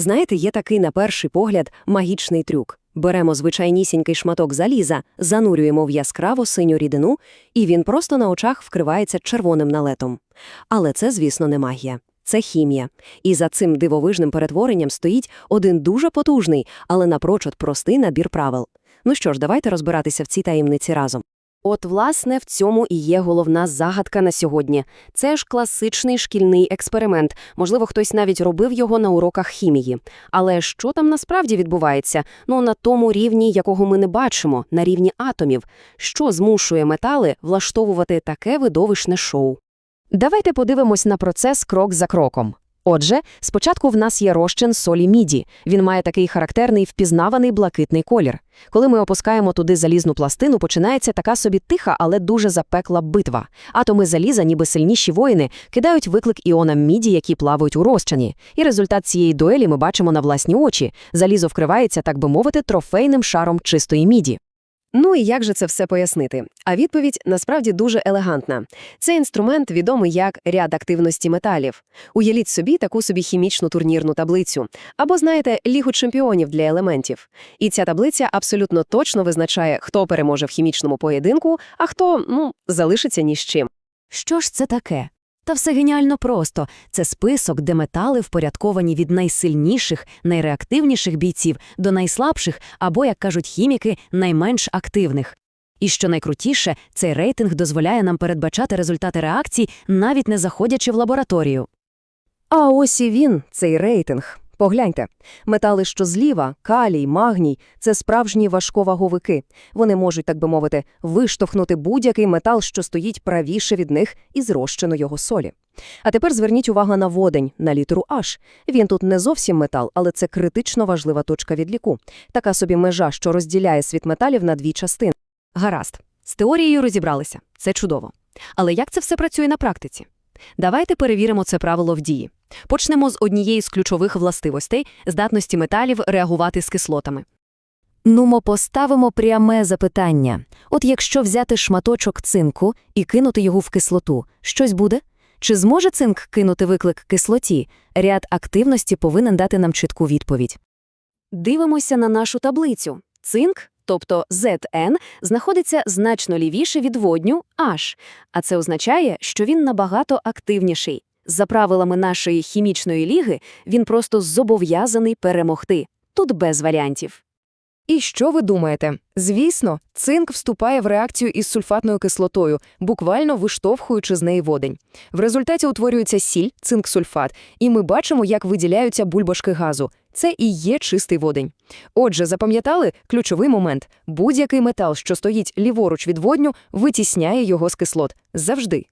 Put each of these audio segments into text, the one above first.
Знаєте, є такий на перший погляд магічний трюк. Беремо звичайнісінький шматок заліза, занурюємо в яскраво синю рідину, і він просто на очах вкривається червоним налетом. Але це, звісно, не магія. Це хімія. І за цим дивовижним перетворенням стоїть один дуже потужний, але напрочуд простий набір правил. Ну що ж, давайте розбиратися в цій таємниці разом. От, власне, в цьому і є головна загадка на сьогодні. Це ж класичний шкільний експеримент. Можливо, хтось навіть робив його на уроках хімії. Але що там насправді відбувається? Ну, на тому рівні, якого ми не бачимо, на рівні атомів. Що змушує метали влаштовувати таке видовищне шоу? Давайте подивимось на процес крок за кроком. Отже, спочатку в нас є розчин солі міді. Він має такий характерний впізнаваний блакитний колір. Коли ми опускаємо туди залізну пластину, починається така собі тиха, але дуже запекла битва. Атоми заліза, ніби сильніші воїни, кидають виклик іонам міді, які плавають у розчині. І результат цієї дуелі ми бачимо на власні очі. Залізо вкривається, так би мовити, трофейним шаром чистої міді. Ну і як же це все пояснити? А відповідь насправді дуже елегантна. Цей інструмент відомий як ряд активності металів. Уявіть собі таку собі хімічну турнірну таблицю. Або, знаєте, лігу чемпіонів для елементів. І ця таблиця абсолютно точно визначає, хто переможе в хімічному поєдинку, а хто, ну, залишиться ні з чим. Що ж це таке? Та все геніально просто. Це список, де метали впорядковані від найсильніших, найреактивніших бійців до найслабших або, як кажуть хіміки, найменш активних. І що найкрутіше, цей рейтинг дозволяє нам передбачати результати реакцій, навіть не заходячи в лабораторію. А ось і він, цей рейтинг. Погляньте, метали, що зліва, калій, магній – це справжні важковаговики. Вони можуть, так би мовити, виштовхнути будь-який метал, що стоїть правіше від них, і зрощено його солі. А тепер зверніть увагу на водень, на літеру H. Він тут не зовсім метал, але це критично важлива точка відліку. Така собі межа, що розділяє світ металів на дві частини. Гаразд. З теорією розібралися. Це чудово. Але як це все працює на практиці? Давайте перевіримо це правило в дії. Почнемо з однієї з ключових властивостей – здатності металів реагувати з кислотами. Нумо поставимо пряме запитання. От якщо взяти шматочок цинку і кинути його в кислоту, щось буде? Чи зможе цинк кинути виклик кислоті? Ряд активності повинен дати нам чітку відповідь. Дивимося на нашу таблицю. Цинк, тобто ZN, знаходиться значно лівіше від водню H, а це означає, що він набагато активніший. За правилами нашої хімічної ліги, він просто зобов'язаний перемогти. Тут без варіантів. І що ви думаєте? Звісно, цинк вступає в реакцію із сульфатною кислотою, буквально виштовхуючи з неї водень. В результаті утворюється сіль, цинк-сульфат, і ми бачимо, як виділяються бульбашки газу. Це і є чистий водень. Отже, запам'ятали ключовий момент: будь-який метал, що стоїть ліворуч від водню, витісняє його з кислот. Завжди.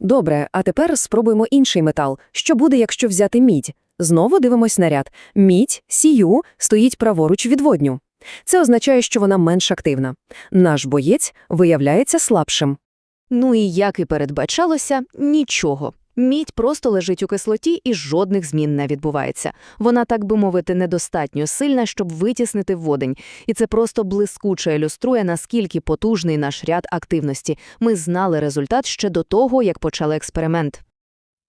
Добре, а тепер спробуємо інший метал. Що буде, якщо взяти мідь? Знову дивимось на ряд. Мідь, сію, стоїть праворуч від водню. Це означає, що вона менш активна. Наш боєць виявляється слабшим. Ну і як і передбачалося, нічого. Мідь просто лежить у кислоті і жодних змін не відбувається. Вона, так би мовити, недостатньо сильна, щоб витіснити водень. І це просто блискуче ілюструє, наскільки потужний наш ряд активності. Ми знали результат ще до того, як почали експеримент.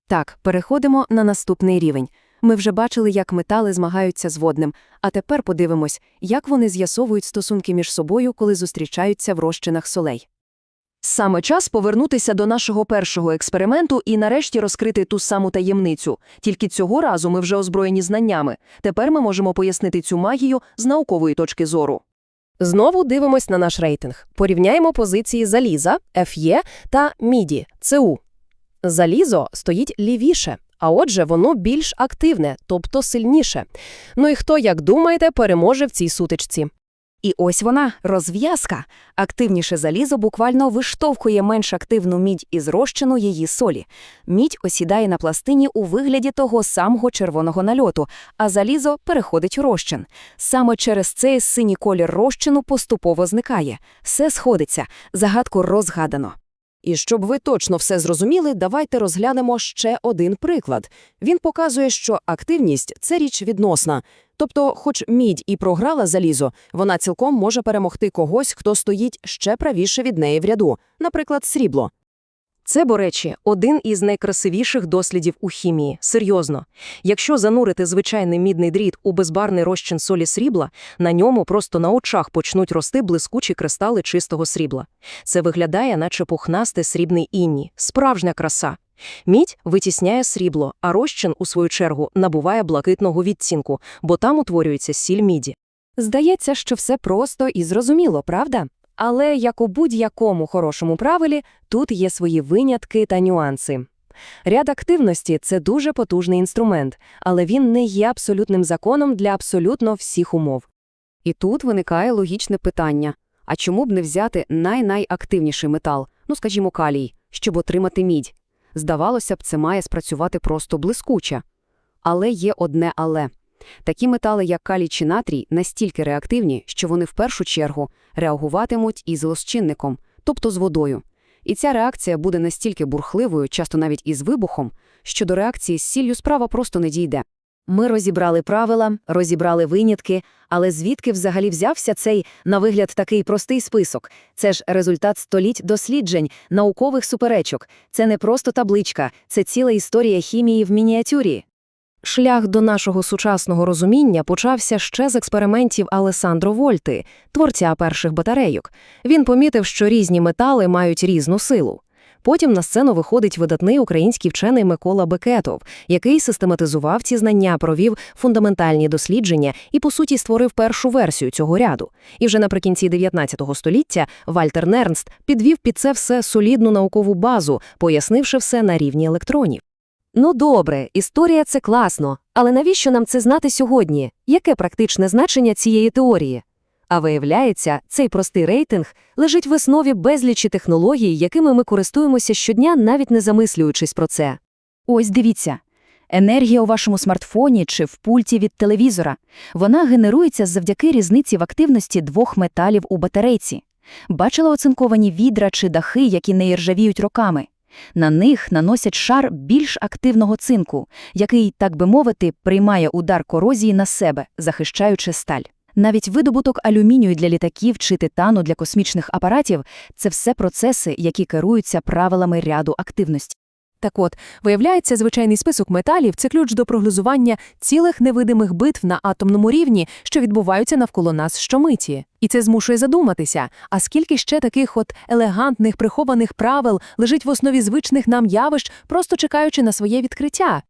Так, переходимо на наступний рівень. Ми вже бачили, як метали змагаються з водним, а тепер подивимось, як вони з'ясовують стосунки між собою, коли зустрічаються в розчинах солей. Саме час повернутися до нашого першого експерименту і нарешті розкрити ту саму таємницю. Тільки цього разу ми вже озброєні знаннями. Тепер ми можемо пояснити цю магію з наукової точки зору. Знову дивимось на наш рейтинг. Порівняємо позиції заліза, FE та міді, ЦУ. Залізо стоїть лівіше, а отже, воно більш активне, тобто сильніше. Ну і хто, як думаєте, переможе в цій сутичці? І ось вона, розв'язка. Активніше залізо буквально виштовхує менш активну мідь із розчину її солі. Мідь осідає на пластині у вигляді того самого червоного нальоту, а залізо переходить у розчин. Саме через цей синій колір розчину поступово зникає. Все сходиться, загадку розгадано. І щоб ви точно все зрозуміли, давайте розглянемо ще один приклад. Він показує, що активність це річ відносна. Тобто, хоч мідь і програла залізо, вона цілком може перемогти когось, хто стоїть ще правіше від неї в ряду, наприклад, срібло. Це, до речі, один із найкрасивіших дослідів у хімії. Серйозно. Якщо занурити звичайний мідний дріт у безбарний розчин солі срібла, на ньому просто на очах почнуть рости блискучі кристали чистого срібла. Це виглядає, наче пухнасте срібний інні. Справжня краса. Мідь витісняє срібло, а розчин, у свою чергу, набуває блакитного відцінку, бо там утворюється сіль міді. Здається, що все просто і зрозуміло, правда? Але, як у будь-якому хорошому правилі, тут є свої винятки та нюанси. Ряд активності – це дуже потужний інструмент, але він не є абсолютним законом для абсолютно всіх умов. І тут виникає логічне питання. А чому б не взяти най-найактивніший метал, ну, скажімо, калій, щоб отримати мідь? Здавалося б, це має спрацювати просто блискуче. Але є одне «але». Такі метали, як калій чи натрій, настільки реактивні, що вони в першу чергу реагуватимуть із розчинником, тобто з водою. І ця реакція буде настільки бурхливою, часто навіть із вибухом, що до реакції з сіллю справа просто не дійде. Ми розібрали правила, розібрали винятки, але звідки взагалі взявся цей, на вигляд, такий простий список? Це ж результат століть досліджень, наукових суперечок. Це не просто табличка, це ціла історія хімії в мініатюрі. Шлях до нашого сучасного розуміння почався ще з експериментів Алесандро Вольти, творця перших батарейок. Він помітив, що різні метали мають різну силу. Потім на сцену виходить видатний український вчений Микола Бекетов, який систематизував ці знання, провів фундаментальні дослідження і, по суті, створив першу версію цього ряду. І вже наприкінці 19 століття Вальтер Нернст підвів під це все солідну наукову базу, пояснивши все на рівні електронів. Ну добре, історія – це класно, але навіщо нам це знати сьогодні? Яке практичне значення цієї теорії? А виявляється, цей простий рейтинг лежить в основі безлічі технологій, якими ми користуємося щодня, навіть не замислюючись про це. Ось дивіться. Енергія у вашому смартфоні чи в пульті від телевізора. Вона генерується завдяки різниці в активності двох металів у батарейці. Бачила оцинковані відра чи дахи, які не іржавіють роками. На них наносять шар більш активного цинку, який, так би мовити, приймає удар корозії на себе, захищаючи сталь. Навіть видобуток алюмінію для літаків чи титану для космічних апаратів – це все процеси, які керуються правилами ряду активності. Так от, виявляється, звичайний список металів це ключ до прогнозування цілих невидимих битв на атомному рівні, що відбуваються навколо нас щомиті. І це змушує задуматися, а скільки ще таких от елегантних прихованих правил лежить в основі звичних нам явищ, просто чекаючи на своє відкриття.